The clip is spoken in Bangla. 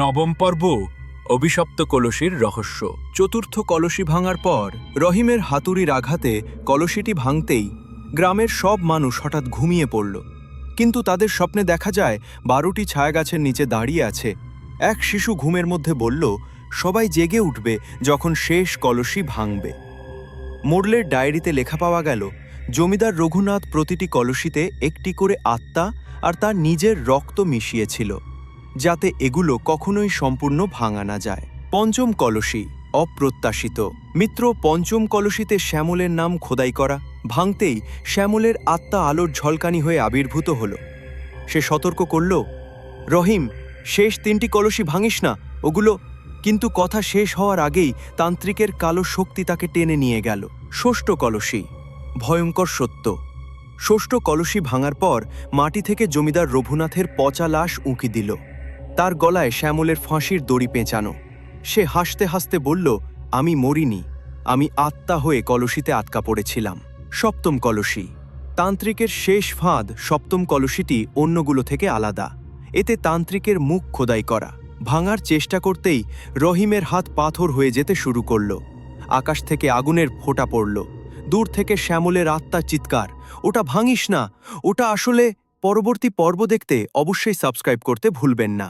নবম পর্ব, অভিশপ্ত কলসির রহস্য। চতুর্থ কলসি ভাঙার পর, রহিমের হাতুড়ির আঘাতে কলসিটি ভাঙতেই গ্রামের সব মানুষ হঠাৎ ঘুমিয়ে পড়ল। কিন্তু তাদের স্বপ্নে দেখা যায়, বারোটি ছায়াগাছের নিচে দাঁড়িয়ে আছে। এক শিশু ঘুমের মধ্যে বলল, সবাই জেগে উঠবে যখন শেষ কলসি ভাঙবে। মোরলের ডায়েরিতে লেখা পাওয়া গেল, জমিদার রঘুনাথ প্রতিটি কলসিতে একটি করে আত্মা আর তার নিজের রক্ত মিশিয়েছিল। যাতে এগুলো কখনোই সম্পূর্ণ ভাঙা না যায়। পঞ্চম কলসি, অপ্রত্যাশিত। মিত্র, পঞ্চম কলসিতে শ্যামলের নাম খোদাই করা। ভাঙতেই শ্যামলের আত্মা আলোর ঝলকানি হয়ে আবির্ভূত হল। সে সতর্ক করল, রহিম, শেষ তিনটি কলসি ভাঙিস না। ওগুলো কিন্তু কথা শেষ হওয়ার আগেই তান্ত্রিকের কালো শক্তি তাকে টেনে নিয়ে গেল। ষষ্ঠ কলসি, ভয়ঙ্কর সত্য। ষষ্ঠ কলসি ভাঙার পর মাটি থেকে জমিদার রঘুনাথের পচা লাশ উঁকি দিল। তার গলায় শ্যামলের ফাঁসির দড়ি পেঁচানো। সে হাসতে হাসতে বলল, আমি মরিনি। আমি আত্মা হয়ে কলসিতে আটকা পড়েছিলাম। সপ্তম কলসি। তান্ত্রিকের শেষ ফাঁদ সপ্তম কলসিটি অন্যগুলো থেকে আলাদা। এতে তান্ত্রিকের মুখ খোদাই করা। ভাঙার চেষ্টা করতেই রহিমের হাত পাথর হয়ে যেতে শুরু করল। আকাশ থেকে আগুনের ফোঁটা পড়ল। দূর থেকে শ্যামলের আত্মার চিৎকার, ওটা ভাঙিস না। ওটা আসলে পরবর্তী পর্ব দেখতে অবশ্যই সাবস্ক্রাইব করতে ভুলবেন না।